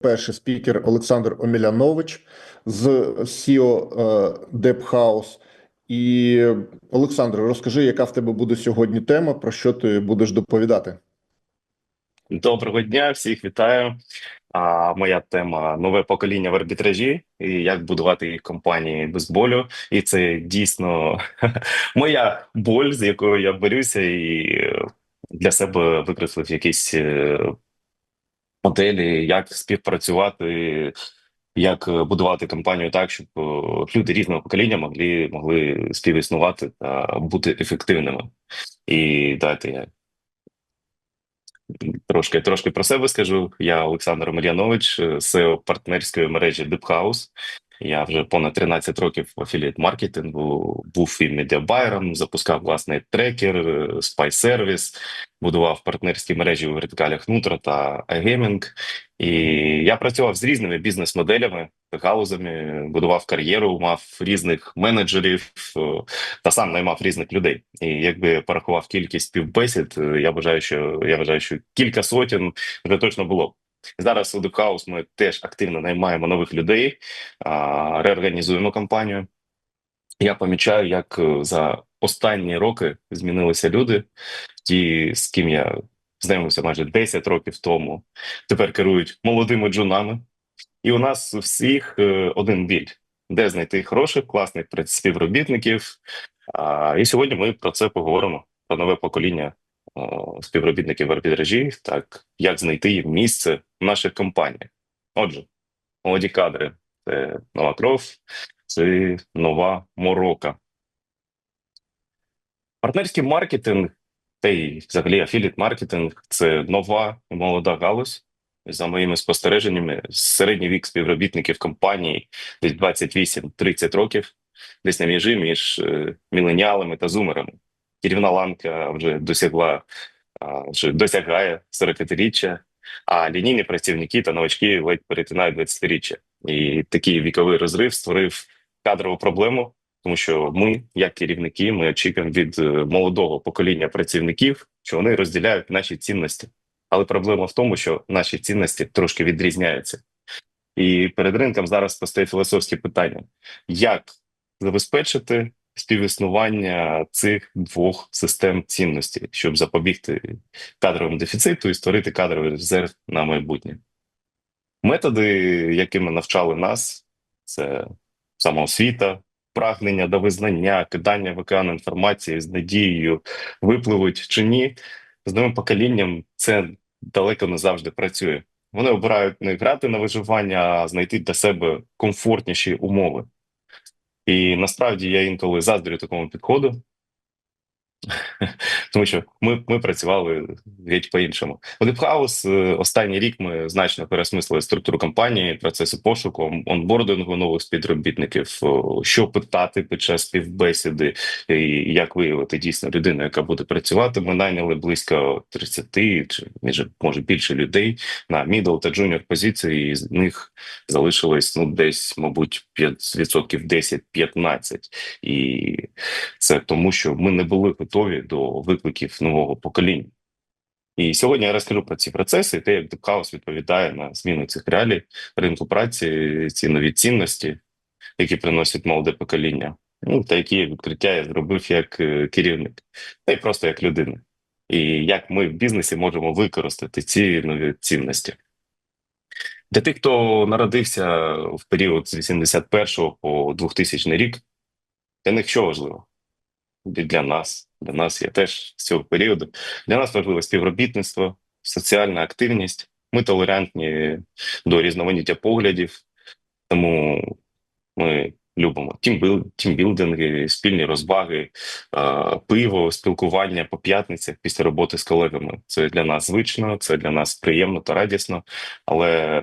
перший спікер Олександр Омелянович з CEO Депхаус. І Олександр, розкажи, яка в тебе буде сьогодні тема, про що ти будеш доповідати? Доброго дня, всіх вітаю. А моя тема нове покоління в арбітражі і як будувати компанії без болю. І це дійсно моя боль, з якою я борюся, і для себе викреслив якісь е, моделі, як співпрацювати, як будувати компанію так, щоб е, люди різного покоління могли могли співіснувати та бути ефективними. І дайте я Трошки трошки про себе скажу. Я Олександр Мар'янович, SEO партнерської мережі Deephouse. Я вже понад 13 років в афілієт маркетингу був і медіабайером, запускав власний трекер, спай сервіс, будував партнерські мережі у вертикалях Нутро та iGaming. І я працював з різними бізнес-моделями, галузами, будував кар'єру, мав різних менеджерів та сам наймав різних людей. І якби я порахував кількість співбесід, я вважаю, що я вважаю, що кілька сотень вже точно було. Зараз у Дукаус ми теж активно наймаємо нових людей, реорганізуємо компанію. Я помічаю, як за останні роки змінилися люди, ті, з ким я знайомився майже 10 років тому, тепер керують молодими джунами. І у нас всіх один біль, де знайти хороших, класних співробітників. І сьогодні ми про це поговоримо: про нове покоління співробітників в арбітражі, так як знайти їм місце в наших компаніях. Отже, молоді кадри це нова кров, це нова морока. Партнерський маркетинг та й взагалі афіліт маркетинг це нова молода галузь. За моїми спостереженнями, середній вік співробітників компанії десь 28-30 років, десь на межі між е, міленіалами та зумерами керівна ланка вже досягла вже досягає 45-річчя, а лінійні працівники та новачки ледь перетинають 20-річчя. І такий віковий розрив створив кадрову проблему, тому що ми, як керівники, ми очікуємо від е, молодого покоління працівників, що вони розділяють наші цінності. Але проблема в тому, що наші цінності трошки відрізняються. І перед ринком зараз постає філософське питання: як забезпечити співіснування цих двох систем цінності, щоб запобігти кадровому дефіциту і створити кадровий резерв на майбутнє. Методи, якими навчали нас, це самоосвіта, прагнення до визнання, кидання в океан інформації з надією, випливуть чи ні. З новим поколінням це далеко не завжди працює. Вони обирають не грати на виживання, а знайти для себе комфортніші умови. І насправді я інколи заздрю такому підходу, тому що ми ми працювали геть по-іншому. У Дипхаус останній рік ми значно пересмислили структуру компанії, процеси пошуку, онбордингу нових співробітників, що питати під час співбесіди, і як виявити дійсно людину, яка буде працювати. Ми найняли близько 30 чи може більше людей на мідл та джуніор позиції. і з них залишилось ну десь, мабуть, 5% 10-15. І це тому, що ми не були готові до викликів нового покоління. І сьогодні я розкажу про ці процеси, і те, як Депхаус відповідає на зміну цих реалій ринку праці, ці нові цінності, які приносять молоде покоління, ну та які відкриття я зробив як е, керівник, та й просто як людина. І як ми в бізнесі можемо використати ці нові цінності. Для тих, хто народився в період з 81 по 2000 рік, для них що важливо? Для нас для нас є теж з цього періоду. Для нас важливе співробітництво, соціальна активність. Ми толерантні до різноманіття поглядів, тому ми любимо тімбілдинги, спільні розваги, пиво, спілкування по п'ятницях після роботи з колегами. Це для нас звично, це для нас приємно та радісно. Але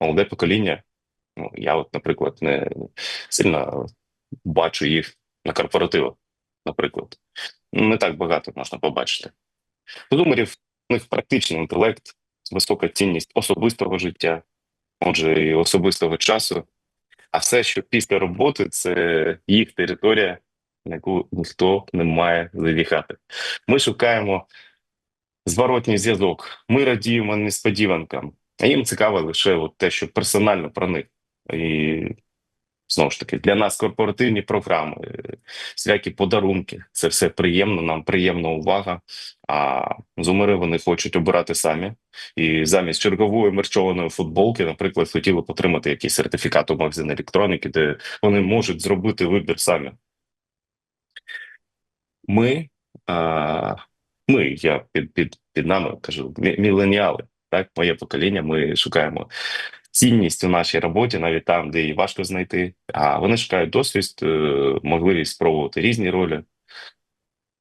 молоде покоління, ну я, от, наприклад, не сильно бачу їх на корпоративах, наприклад не так багато можна побачити. У у них практичний інтелект, висока цінність особистого життя, отже, і особистого часу. А все, що після роботи, це їх територія, на яку ніхто не має завіхати. Ми шукаємо зворотній зв'язок, ми радіємо несподіванкам. А їм цікаво лише от те, що персонально про них. І знову ж таки, для нас корпоративні програми, е, всякі подарунки це все приємно, нам приємна увага. А зумери вони хочуть обирати самі. І замість чергової мерчованої футболки, наприклад, хотіли б отримати якийсь сертифікат у магазин електроніки, де вони можуть зробити вибір самі. Ми, а, ми, я під, під, під нами кажу, міленіали, так, моє покоління, ми шукаємо цінність у нашій роботі, навіть там, де її важко знайти. А вони шукають досвід, е, можливість спробувати різні ролі.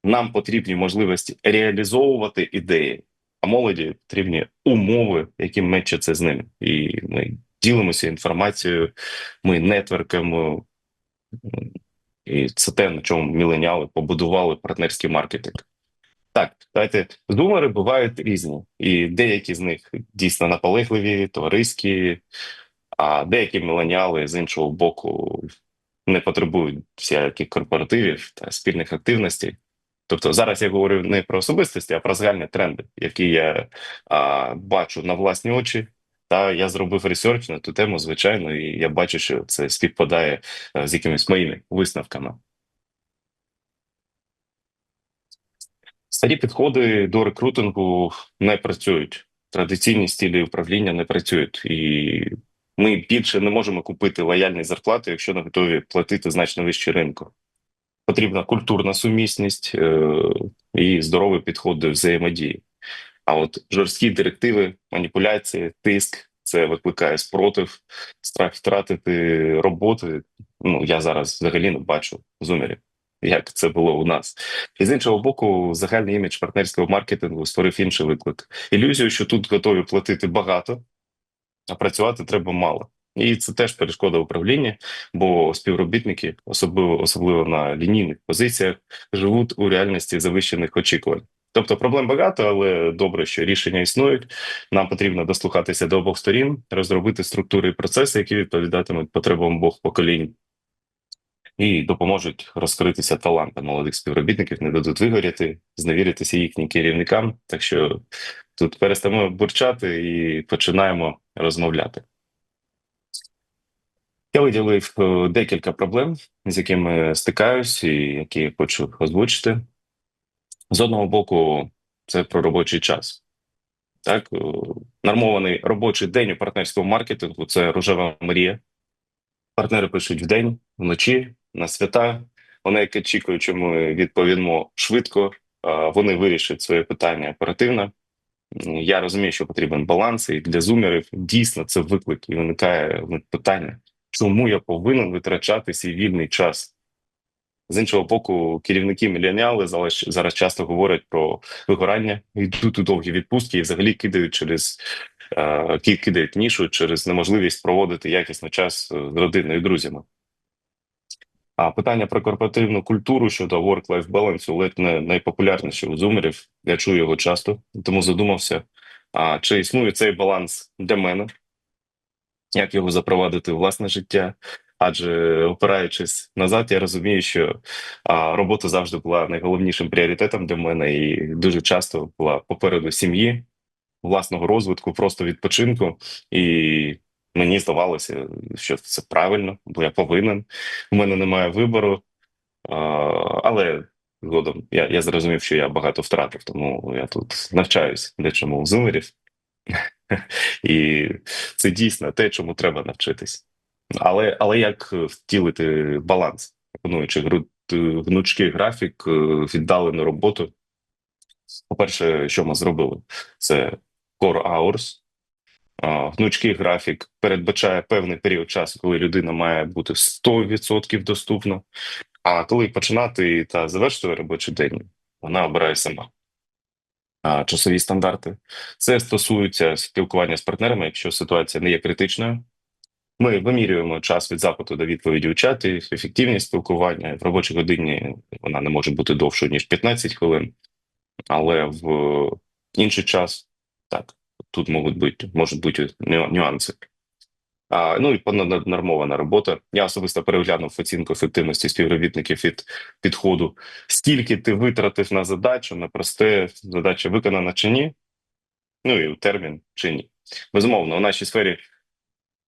Нам потрібні можливості реалізовувати ідеї, а молоді потрібні умови, які мечаться з ними. І ми ділимося інформацією, ми нетворками. І це те, на чому міленіали побудували партнерський маркетинг. Так, давайте зумери бувають різні, і деякі з них дійсно наполегливі, товариські, а деякі міленіали з іншого боку не потребують всяких корпоративів та спільних активностей. Тобто зараз я говорю не про особистості, а про загальні тренди, які я а, бачу на власні очі. Та я зробив ресерч на ту тему, звичайно, і я бачу, що це співпадає е, з якимись моїми висновками. Старі підходи до рекрутингу не працюють. Традиційні стилі управління не працюють, і ми більше не можемо купити лояльні зарплати, якщо не готові платити значно вище ринку. Потрібна культурна сумісність е- і здоровий підход до взаємодії. А от жорсткі директиви, маніпуляції, тиск це викликає спротив, страх втратити роботи. Ну я зараз взагалі не бачу зумерів, як це було у нас. І з іншого боку, загальний імідж партнерського маркетингу створив інший виклик. Ілюзію, що тут готові платити багато, а працювати треба мало. І це теж перешкода управління, бо співробітники, особливо особливо на лінійних позиціях, живуть у реальності завищених очікувань. Тобто проблем багато, але добре, що рішення існують. Нам потрібно дослухатися до обох сторін, розробити структури і процеси, які відповідатимуть потребам обох поколінь, і допоможуть розкритися талантам молодих співробітників, не дадуть вигоріти, зневіритися їхнім керівникам. Так що тут перестаємо бурчати і починаємо розмовляти. Я виділив е, декілька проблем, з якими стикаюсь, і які хочу озвучити. З одного боку, це про робочий час. Так, е, нормований робочий день у партнерському маркетингу це рожева мрія. Партнери пишуть вдень, вночі, на свята. Вони як очікують, що ми відповімо швидко, вони вирішать своє питання оперативно. Я розумію, що потрібен баланс, і для зумерів дійсно це виклик, і виникає питання, чому я повинен витрачати свій вільний час. З іншого боку, керівники міленіали зараз, часто говорять про вигорання, йдуть у довгі відпустки і взагалі кидають через кидають нішу через неможливість проводити якісно час з родиною і друзями. А питання про корпоративну культуру щодо work-life balance ледь не найпопулярніше у зумерів. Я чую його часто, тому задумався: а чи існує цей баланс для мене? Як його запровадити в власне життя? Адже опираючись назад, я розумію, що а, робота завжди була найголовнішим пріоритетом для мене, і дуже часто була попереду сім'ї, власного розвитку, просто відпочинку. І мені здавалося, що це правильно, бо я повинен. У мене немає вибору. Але згодом я, я зрозумів, що я багато втратив, тому я тут навчаюсь дечому у зумерів. І це дійсно те, чому треба навчитись. Але, але як втілити баланс, пропонуючи е, гнучкий графік, е, віддалену роботу. По-перше, що ми зробили? Це core hours. Гнучкий графік передбачає певний період часу, коли людина має бути 100% доступна. А коли починати та завершити робочий день, вона обирає сама. А, Часові стандарти. Це стосується спілкування з партнерами, якщо ситуація не є критичною. Ми вимірюємо час від запиту до відповіді у чаті, ефективність спілкування в робочій годині вона не може бути довшою ніж 15 хвилин, але в інший час так тут можуть бути можуть бути ню- нюанси. А, ну і понаднормована робота. Я особисто переглянув оцінку ефективності співробітників від підходу. Скільки ти витратив на задачу, на просте задача виконана чи ні? Ну і термін чи ні. Безумовно, у нашій сфері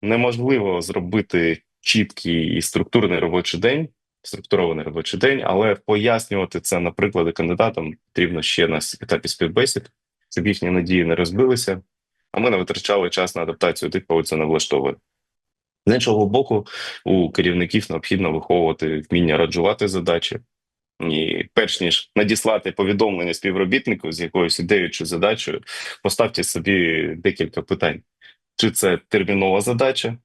неможливо зробити чіткий і структурний робочий день, структурований робочий день, але пояснювати це на приклади кандидатам потрібно ще на етапі співбесід, щоб їхні надії не розбилися. А ми не витрачали час на адаптацію тих, кого це не влаштовує. З іншого боку, у керівників необхідно виховувати вміння раджувати задачі. І перш ніж надіслати повідомлення співробітнику з якоюсь ідеєю чи задачею, поставте собі декілька питань: чи це термінова задача,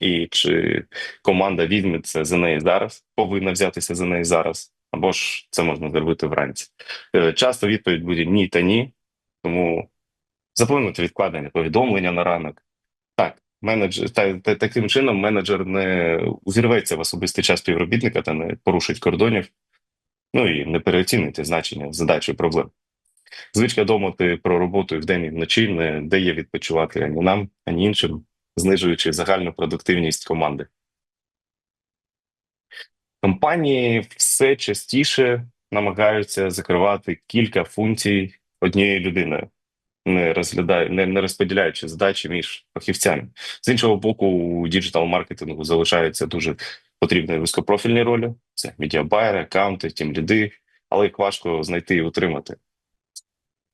і чи команда візьметься за неї зараз, повинна взятися за неї зараз, або ж це можна зробити вранці. Е, Часто відповідь буде ні та ні, тому заплануйте відкладення повідомлення на ранок. Так, менеджер та, та таким чином менеджер не увірветься в особистий час співробітника та не порушить кордонів. Ну і не переоцінюйте значення задач і проблем. Звичка думати про роботу і вдень і вночі не дає відпочивати ані нам, ані іншим, знижуючи загальну продуктивність команди. Компанії все частіше намагаються закривати кілька функцій однією людиною, не розглядає, не, не розподіляючи задачі між фахівцями. З іншого боку, у діджитал маркетингу залишаються дуже потрібні високопрофільні ролі: це медіабайери, аккаунти, тімліди, але їх важко знайти і утримати.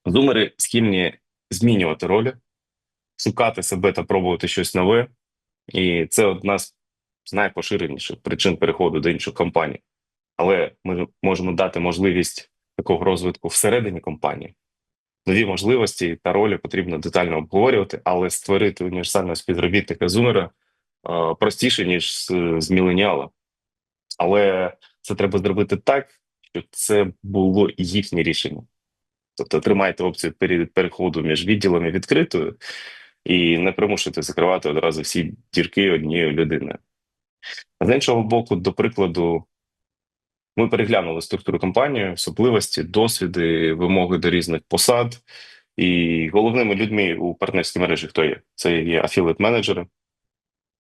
Зумери схильні змінювати ролі, шукати себе та пробувати щось нове, і це одна з найпоширеніших причин переходу до інших компаній. Але ми можемо дати можливість такого розвитку всередині компанії. Нові можливості та ролі потрібно детально обговорювати, але створити універсального співробітника зумера простіше, ніж з, міленіала. Але це треба зробити так, щоб це було їхнє рішення. Тобто тримайте опцію переходу між відділами відкритою і не примушуйте закривати одразу всі дірки однією людиною. З іншого боку, до прикладу, ми переглянули структуру компанії, особливості, досвіди, вимоги до різних посад. І головними людьми у партнерській мережі хто є? Це є афіліт-менеджери,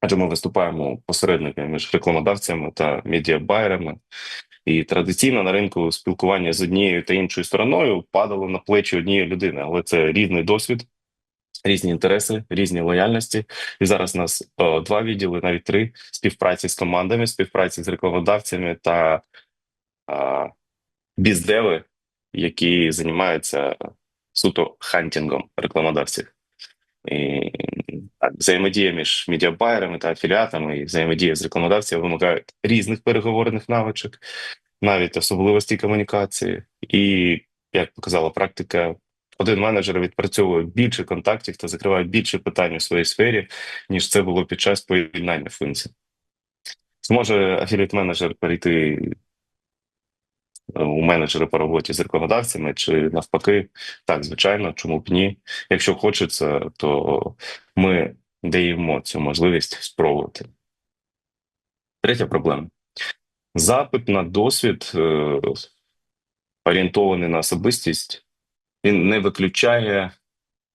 адже ми виступаємо посередниками між рекламодавцями та медіабайерами. І традиційно на ринку спілкування з однією та іншою стороною падало на плечі однієї людини, але це різний досвід, різні інтереси, різні лояльності. І зараз у нас о, два відділи, навіть три співпраці з командами, співпраці з рекламодавцями та біздеви, які займаються суто хантінгом рекламодавців. І взаємодія між медіабайерами та афіліатами і взаємодія з рекламодавцями вимагають різних переговорних навичок, навіть особливості комунікації. І як показала практика, один менеджер відпрацьовує більше контактів та закриває більше питань у своїй сфері, ніж це було під час поєднання функцій. Зможе афіліт-менеджер перейти е, у менеджери по роботі з рекламодавцями чи навпаки, так, звичайно, чому б ні. Якщо хочеться, то ми даємо цю можливість спробувати. Третя проблема. Запит на досвід, е, орієнтований на особистість, він не виключає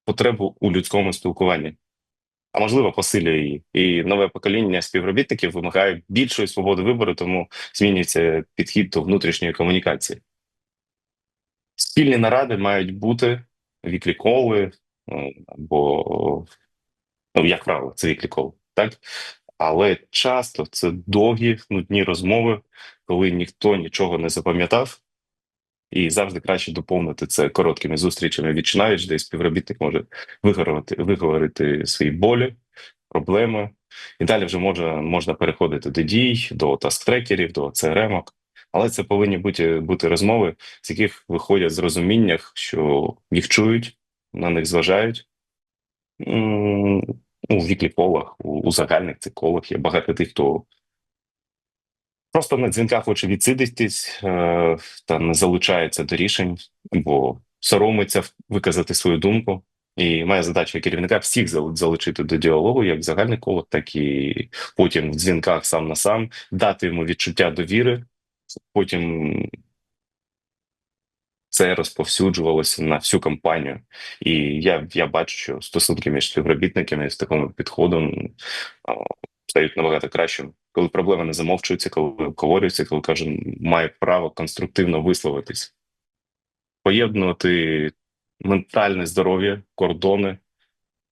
потребу у людському спілкуванні, а можливо, посилює її. І нове покоління співробітників вимагає більшої свободи вибору, тому змінюється підхід до внутрішньої комунікації. Спільні наради мають бути вікліколи е, або, ну, як правило, це вікліколи, так? Але часто це довгі, нудні розмови, коли ніхто нічого не запам'ятав, і завжди краще доповнити це короткими зустрічами навіч, де співробітник може виговорити, виговорити свої болі, проблеми, і далі вже можна, можна переходити до дій, до таск-трекерів, до CRM-ок. Але це повинні бути, бути розмови, з яких виходять з розуміння, що їх чують, на них зважають. М, Ну, віклі-колах, у, у загальних цих колах є багато тих, хто просто на дзвінках хоче відсидитись е, та не залучається до рішень, бо соромиться виказати свою думку. І має задача керівника всіх залучити до діалогу, як в загальних колах, так і потім в дзвінках сам на сам, дати йому відчуття довіри, потім це розповсюджувалося на всю компанію. І я, я бачу, що стосунки між співробітниками з таким підходом а, стають набагато кращими. Коли проблеми не замовчуються, коли обговорюються, коли кожен має право конструктивно висловитись, поєднувати ментальне здоров'я, кордони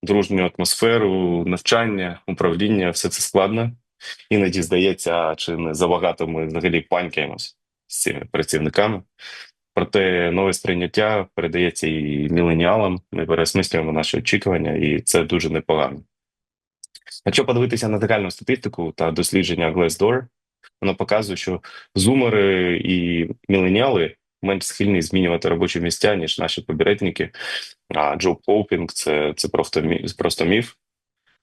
дружню атмосферу, навчання, управління все це складно. Іноді здається, чи не забагато ми взагалі панькаємось з цими працівниками. Проте нове сприйняття передається і міленіалам. Ми переосмислюємо наші очікування, і це дуже непогано. Якщо подивитися на загальну статистику та дослідження Glassdoor, воно показує, що зумери і міленіали менш схильні змінювати робочі місця, ніж наші попередники. А Джо Попінг це, це просто, мі- просто міф.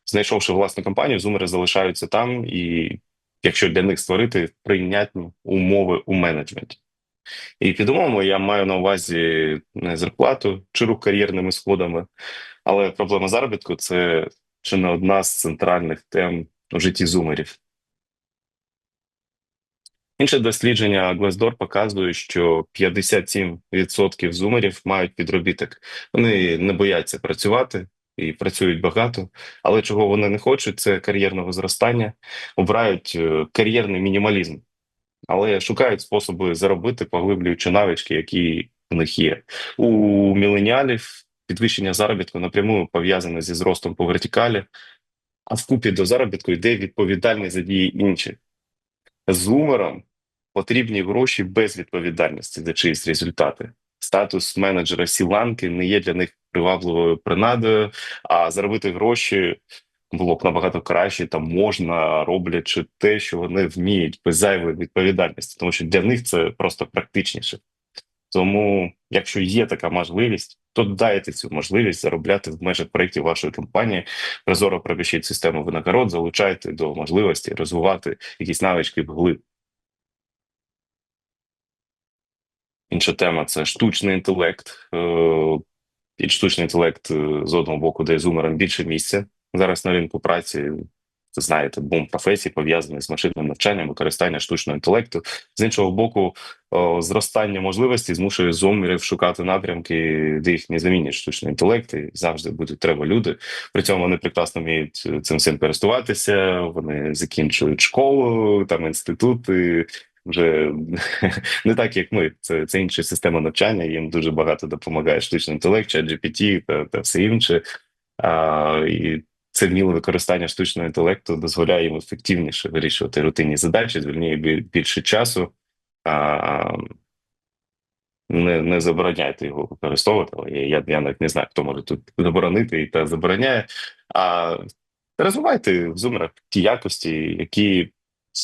Знайшовши власну компанію, зумери залишаються там, і якщо для них створити прийнятні умови у менеджменті. І під умовами я маю на увазі не зарплату чи рух кар'єрними сходами, але проблема заробітку це чи не одна з центральних тем у житті зумерів. Інше дослідження Glassdoor показує, що 57% зумерів мають підробіток. Вони не бояться працювати і працюють багато, але чого вони не хочуть, це кар'єрного зростання, обирають е, кар'єрний мінімалізм, але шукають способи заробити, поглиблюючи навички, які в них є. У міленіалів підвищення заробітку напряму пов'язане зі зростом по вертикалі, а вкупі до заробітку йде відповідальність за дії інших. Зумерам потрібні гроші без відповідальності за чиїсь результати. Статус менеджера сіланки не є для них привабливою принадою, а заробити гроші було б набагато краще та можна, роблячи те, що вони вміють без зайвої відповідальності, тому що для них це просто практичніше. Тому, якщо є така можливість, то дайте цю можливість заробляти в межах проєктів вашої компанії. Прозоро пропишіть систему винагород, залучайте до можливості розвивати якісь навички вглиб. Інша тема це штучний інтелект. Е, І штучний інтелект е, з одного боку дає зумерам більше місця зараз на ринку праці. Це знаєте, бум професій пов'язаний з машинним навчанням, використання штучного інтелекту. З іншого боку, о, зростання можливостей змушує зумерів шукати напрямки, де їх не замінять штучний інтелект, і завжди будуть треба люди. При цьому вони прекрасно вміють цим всім користуватися. Вони закінчують школу, там інститути. Вже не так, як ми. Це, це інша система навчання. Їм дуже багато допомагає штучний інтелект, GPT та, та все інше. А, і це вміле використання штучного інтелекту дозволяє їм ефективніше вирішувати рутинні задачі, звільняє більше часу. А, не, не забороняйте його використовувати, але я, я, навіть не знаю, хто може тут заборонити і та забороняє. А розвивайте в зумерах ті якості, які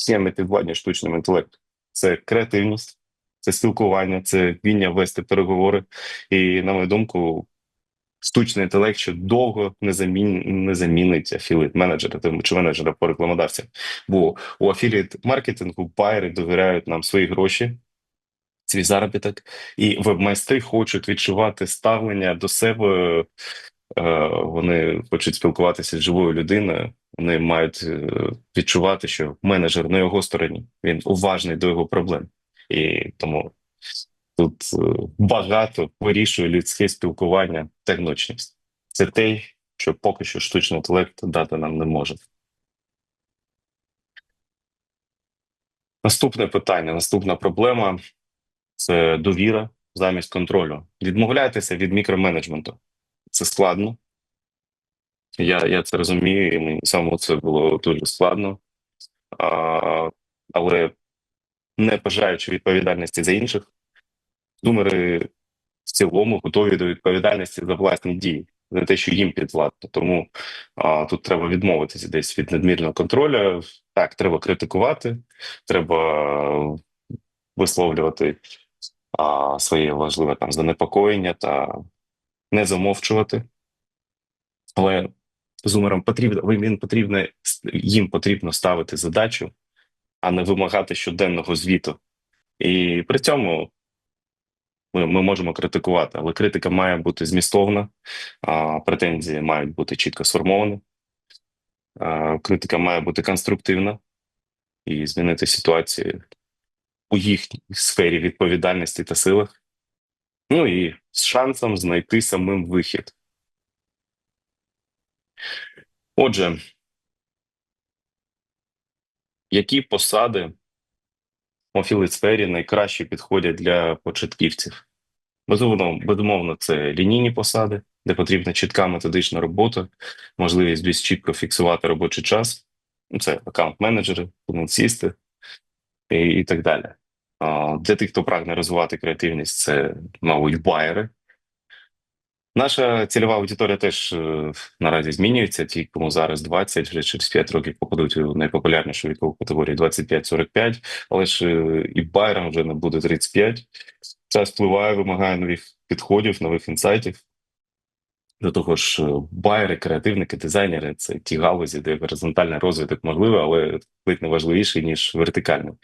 є мотивування штучним інтелектом. Це креативність, це спілкування, це вміння вести переговори. І, на мою думку, штучний інтелект ще довго не замін не замінить афіліт менеджера чи менеджера по рекламодавцям. Бо у афіліт маркетингу байери довіряють нам свої гроші, свій заробіток, і веб-майстри хочуть відчувати ставлення до себе. Е, Вони хочуть спілкуватися з живою людиною. Вони мають е, відчувати, що менеджер на його стороні він уважний до його проблем, і тому тут е, багато вирішує людське спілкування та гнучність. Це те, що поки що штучний інтелект дати нам не може. Наступне питання, наступна проблема це довіра замість контролю. Відмовляйтеся від мікроменеджменту. Це складно. Я, я це розумію, і мені самому це було дуже складно. А, але не бажаючи відповідальності за інших, Зумери в цілому готові до відповідальності за власні дії, за те, що їм підвладно. Тому а, тут треба відмовитися десь від надмірного контролю. Так, треба критикувати, треба висловлювати а, своє важливе там занепокоєння та не замовчувати. Але зумерам потрібно їм потрібно їм потрібно ставити задачу, а не вимагати щоденного звіту. І при цьому ми, ми можемо критикувати, але критика має бути змістовна, а, претензії мають бути чітко сформовані. А, критика має бути конструктивна і змінити ситуацію у їхній сфері відповідальності та силах. Ну і з шансом знайти самим вихід. Отже, які посади у філіт-сфері найкраще підходять для початківців? Безумовно, безумовно, це лінійні посади, де потрібна чітка методична робота, можливість більш чітко фіксувати робочий час. Ну, Це аккаунт-менеджери, фінансісти і, і так далі. Для тих, хто прагне розвивати креативність, це, мабуть, байери. Наша цільова аудиторія теж е, наразі змінюється. Ті, кому зараз 20, вже через 5 років попадуть у найпопулярнішу вікову категорію 25-45, але ж е, і байерам вже не буде 35. Час впливає, вимагає нових підходів, нових інсайтів. До того ж, е, байери, креативники, дизайнери це ті галузі, де горизонтальний розвиток можливий, але ледь не важливіший, ніж вертикальний.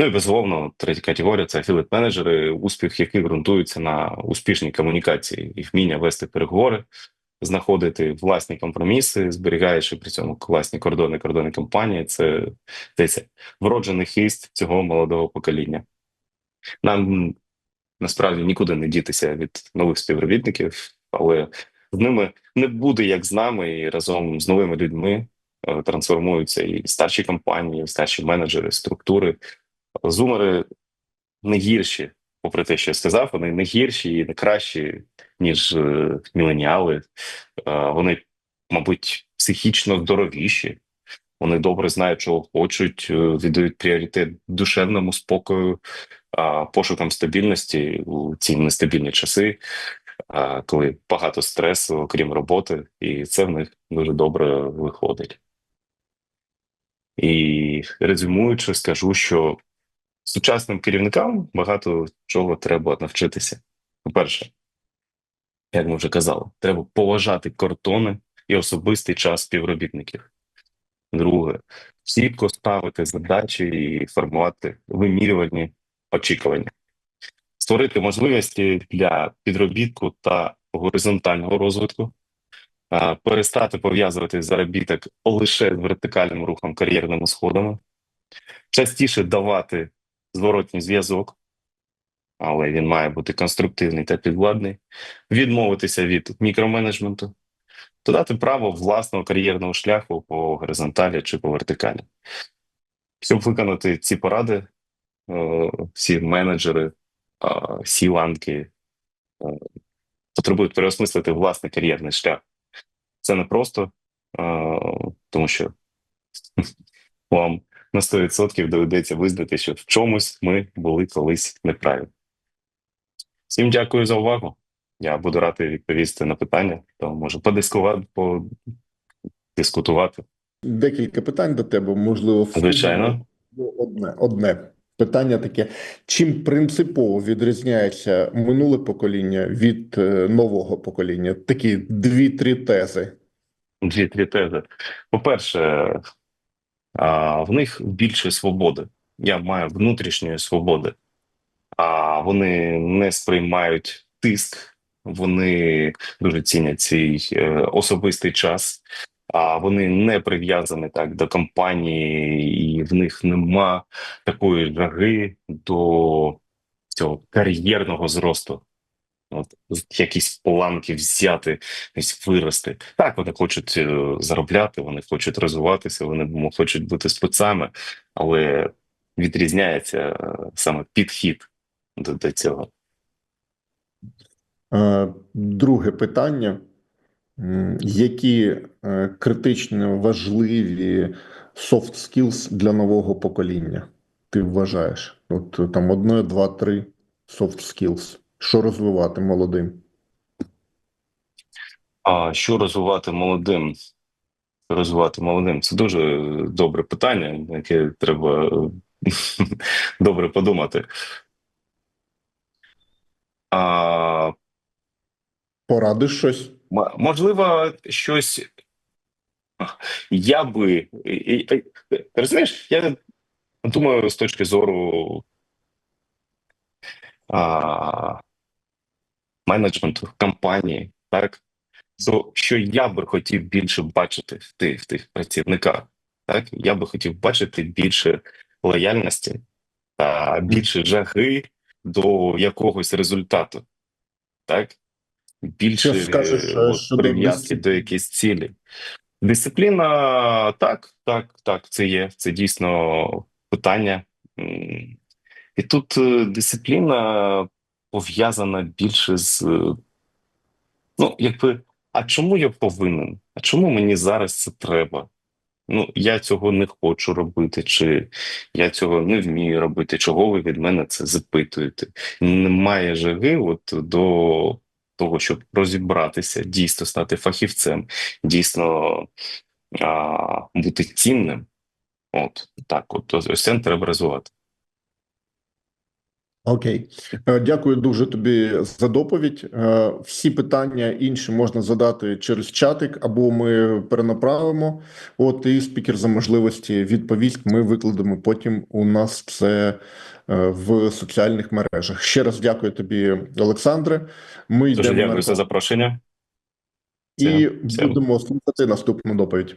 Ну і безумовно, третя категорія це афіліт-менеджери, успіх яких ґрунтується на успішній комунікації і вміння вести переговори, знаходити власні компроміси, зберігаючи при цьому класні кордони, кордони компанії. Це здається, вроджений хист цього молодого покоління. Нам насправді нікуди не дітися від нових співробітників, але з ними не буде як з нами, і разом з новими людьми е, трансформуються і старші компанії, і старші менеджери, структури. Зумери не гірші, попри те, що я сказав, вони не гірші і не кращі, ніж е, міленіали. Е, вони, мабуть, психічно здоровіші. Вони добре знають, чого хочуть, е, віддають пріоритет душевному спокою, пошукам стабільності у ці нестабільні часи, коли багато стресу, окрім роботи, і це в них дуже добре виходить. І резюмуючи, скажу, що сучасним керівникам багато чого треба навчитися. По-перше, як ми вже казали, треба поважати кордони і особистий час співробітників. Друге, чітко ставити задачі і формувати вимірювальні очікування, створити можливості для підробітку та горизонтального розвитку, перестати пов'язувати заробіток лише з вертикальним рухом кар'єрними сходами, частіше давати зворотній зв'язок, але він має бути конструктивний та підвладний, відмовитися від мікроменеджменту, додати право власного кар'єрного шляху по горизонталі чи по вертикалі. Щоб виконати ці поради, е, всі менеджери, е, всі ланки е, потребують переосмислити власний кар'єрний шлях. Це не просто, тому що вам на 100% доведеться визнати, що в чомусь ми були колись неправі. Всім дякую за увагу. Я буду радий відповісти на питання, то можу подискувати, подискутувати. Декілька питань до тебе, можливо, Звичайно. Одне, одне питання таке: чим принципово відрізняється минуле покоління від е, нового покоління? Такі дві-три тези. Дві-три тези. По-перше, а, в них більше свободи. Я маю внутрішньої свободи, а вони не сприймають тиск, вони дуже цінять свій е, особистий час, а вони не прив'язані так до компанії, і в них нема такої жаги до цього кар'єрного зросту. От якісь планки взяти, десь вирости. Так, вони хочуть е, заробляти, вони хочуть розвиватися, вони хочуть бути спецами, але відрізняється е, саме підхід до, до цього. Е, Друге питання. Які критично важливі soft skills для нового покоління? Ти вважаєш? От там одне, два, три soft skills. Що розвивати молодим? А що розвивати молодим? Розвивати молодим це дуже добре питання, яке треба добре подумати. А, Порадиш щось? Можливо, щось я би розумієш, я думаю, з точки зору а, менеджменту компанії, так то що я би хотів більше бачити в тих в тих працівниках, так я би хотів бачити більше лояльності та більше жаги до якогось результату, так більше е, е, прив'язки до якоїсь цілі. Дисципліна, так, так, так, це є. Це дійсно питання. І тут е, дисципліна пов'язана більше з е, Ну, якби, а чому я повинен? А чому мені зараз це треба? Ну, я цього не хочу робити, чи я цього не вмію робити. Чого ви від мене це запитуєте? Немає жаги от до того, щоб розібратися, дійсно стати фахівцем, дійсно а, бути цінним. От так, от ось це треба розвивати. Окей, Е, дякую дуже тобі за доповідь. Е, Всі питання інші можна задати через чатик, або ми перенаправимо. От і спікер за можливості відповість. Ми викладемо потім. У нас це е, в соціальних мережах. Ще раз дякую тобі, Олександре. Ми Дуже дякую на за запрошення. і все. будемо слухати наступну доповідь.